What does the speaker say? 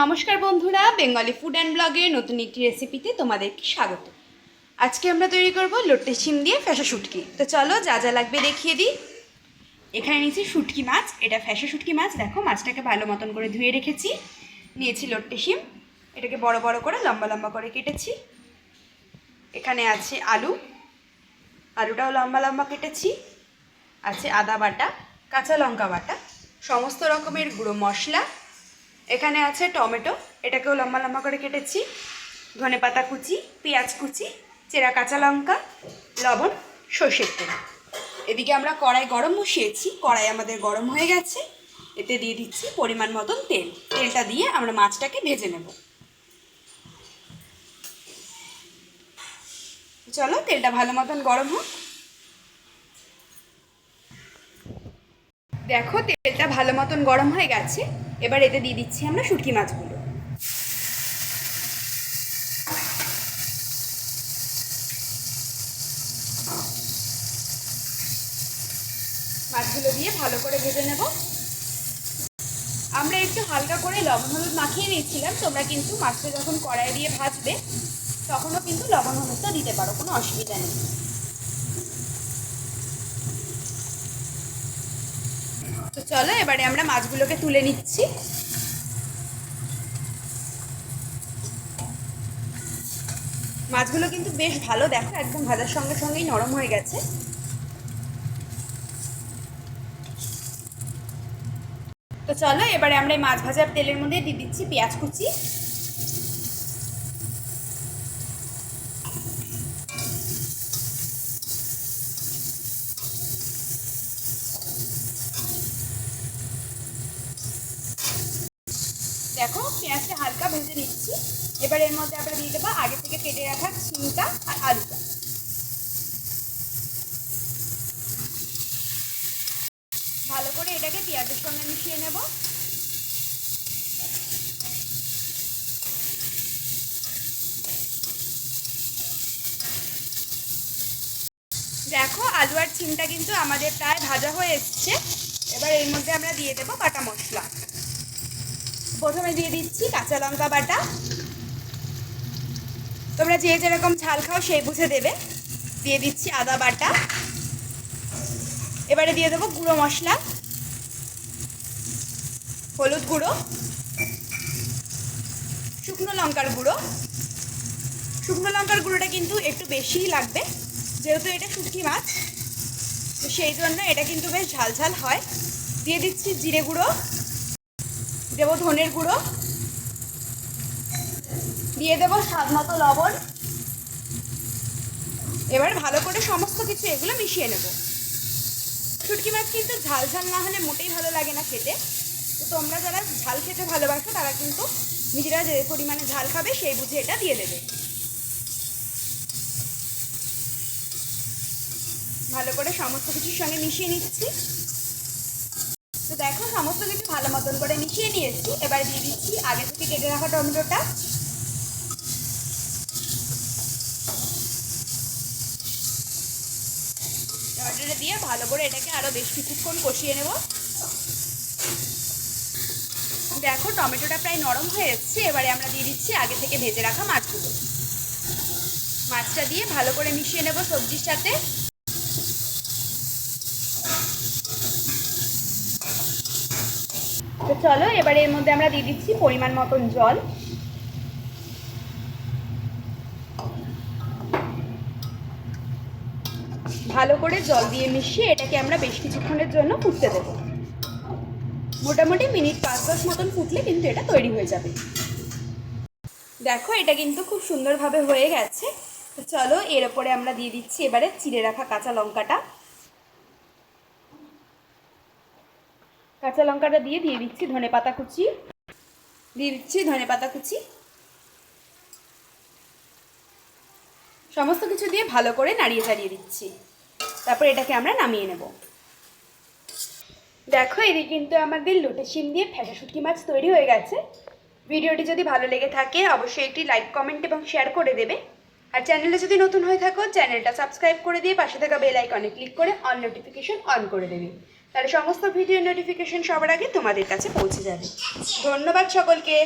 নমস্কার বন্ধুরা, Bengali food and ব্লগের নতুন একটি রেসিপিতে তোমাদেরকে স্বাগত। আজকে আমরা তৈরি করব লোটে শিম দিয়ে ফ্যাসা শুটকি। তো চলো যা যা লাগবে দেখিয়ে দিই। এখানে নিয়েছি শুটকি মাছ। এটা ফ্যাসা শুটকি মাছ। দেখো, মাছটাকে ভালো মতন করে ধুয়ে রেখেছি। নিয়েছি লোটে শিম। এটাকে বড় বড় করে, লম্বা লম্বা করে কেটেছি। এখানে আছে আলু। আলুটাও লম্বা লম্বা কেটেছি। আছে আদা বাটা, কাঁচা লঙ্কা বাটা। সমস্ত রকমের গুঁড়ো মশলা। এখানে আছে টমেটো, এটাকেও লম্বা লম্বা করে কেটেছি। ধনে পাতা কুচি, পেঁয়াজ কুচি, চেরা কাঁচা লঙ্কা, লবণ, সর্ষের তেল। এদিকে আমরা কড়াই গরম বসিয়েছি, কড়াই আমাদের গরম হয়ে গেছে। এতে দিয়ে দিচ্ছি পরিমাণ মতন তেল। তেলটা দিয়ে আমরা মাছটাকে ভেজে নেব। চলো, তেলটা ভালো মতন গরম হোক। দেখো তেলটা ভালো মতন গরম হয়ে গেছে, এবার এতে দিয়ে দিচ্ছি আমরা শুটকি মাছগুলো। মাছগুলো দিয়ে ভালো করে ভেজে নেব। আমরা একটু হালকা করে লবণ হলুদ মাখিয়ে নিয়েছিলাম, তোমরা কিন্তু মাছটা যখন কড়াই দিয়ে ভাজবে, তখনও কিন্তু লবণ হলুদটা দিতে পারো, কোনো অসুবিধা নেই। তো চলো, এবারে আমরা মাছগুলোকে তুলে নিচ্ছি। মাছগুলো কিন্তু বেশ ভালো, দেখো, একদম ভাজার সঙ্গে সঙ্গেই নরম হয়ে গেছে। তো চলো, এবারে আমরা এই মাছ ভাজার তেলের মধ্যে দিয়ে দিচ্ছি পেঁয়াজ কুচি দেখো পেঁয়াজটা হালকা ভেজে নিচ্ছি। এবার এর মধ্যে আমরা দিয়ে দেবো আগে থেকে কেটে রাখা চিনিটা আর আলুটা ভালো করে এটাকে পেঁয়াজের সঙ্গে মিশিয়ে নেব। দেখো আলু আর চিমটা কিন্তু আমাদের প্রায় ভাজা হয়ে এসছে। এবার এর মধ্যে আমরা দিয়ে দেবো কাটা মশলা। প্রথমে দিয়ে দিচ্ছি কাঁচা লঙ্কা বাটা। তোমরা যে যেরকম ঝাল খাও সেই বুঝে দেবে। দিয়ে দিচ্ছি আদা বাটা। এবারে দিয়ে দেবো গুঁড়ো মশলা। হলুদ গুঁড়ো। শুকনো লঙ্কার গুঁড়ো। শুকনো লঙ্কার গুঁড়োটা কিন্তু একটু বেশিই লাগবে, যেহেতু এটা শুটকি মাছ। তো সেই জন্য এটা কিন্তু বেশ ঝাল ঝাল হয়। দিয়ে দিচ্ছি জিরে গুঁড়ো। দেবো ধনের গুঁড়ো। দিয়ে দেবো স্বাদ মতো লবণ। এবার ভালো করে সমস্ত কিছু এগুলো মিশিয়ে নেব। শুটকি মাছ কিন্তু ঝাল ঝাল না হলে মোটেই ভালো লাগে না খেতে। তো তোমরা যারা ঝাল খেতে ভালোবাসো, তারা কিন্তু নিজেরা যে পরিমাণে ঝাল খাবে সেই বুঝে এটা দিয়ে দেবে। ভালো করে সমস্ত কিছুর সঙ্গে মিশিয়ে নিচ্ছি। তো দেখো, সমস্ত কিছু ভালো মতন করে মিশিয়ে নিয়েছি। এবার দিয়ে দিচ্ছি আগে থেকে কেটে রাখা টমেটোটা। টমেটোটা দিয়ে ভালো করে এটাকে আরও বেশ কিছুক্ষণ কষিয়ে নেব। দেখো, টমেটোটা প্রায় নরম হয়ে এসছে। এবারে আমরা দিয়ে দিচ্ছি আগে থেকে ভেজে রাখা মাছগুলো। মাছটা দিয়ে ভালো করে মিশিয়ে নেব সবজির সাথে। তো চলো, এবারে এর মধ্যে আমরা দিয়ে দিচ্ছি পরিমাণ মতন জল। ভালো করে জল দিয়ে মিশিয়ে এটাকে আমরা বেশ কিছুক্ষণের জন্য ফুটতে দেবো। মোটামুটি মিনিট পাঁচ দশ মতন ফুটলে কিন্তু এটা তৈরি হয়ে যাবে। দেখো, এটা কিন্তু খুব সুন্দরভাবে হয়ে গেছে। তো চলো, এর ওপরে আমরা দিয়ে দিচ্ছি এবারে চিড়ে রাখা কাঁচা লঙ্কাটা। কাঁচা লঙ্কাটা দিয়ে দিয়ে দিচ্ছি ধনে পাতা কুচি। দিয়ে দিচ্ছি ধনে পাতা কুচি। সমস্ত কিছু দিয়ে ভালো করে নাড়িয়ে চাড়িয়ে দিচ্ছি। তারপর এটাকে আমরা নামিয়ে নেব। দেখো, এদিকে কিন্তু আমাদের লোটে শিম দিয়ে ফ্যাটা শুটকি মাছ তৈরি হয়ে গেছে। ভিডিওটি যদি ভালো লেগে থাকে, অবশ্যই একটি লাইক কমেন্ট এবং শেয়ার করে দেবে। আর চ্যানেলে যদি নতুন হয়ে থাকো চ্যানেলটা সাবস্ক্রাইব করে দিয়ে পাশে থাকা বেল আইকনে ক্লিক করে অল নোটিফিকেশন অন করে দেবে। তাহলে সমস্ত ভিডিও নোটিফিকেশন সবার আগে তোমাদের কাছে পৌঁছে যাবে। ধন্যবাদ সকলকে।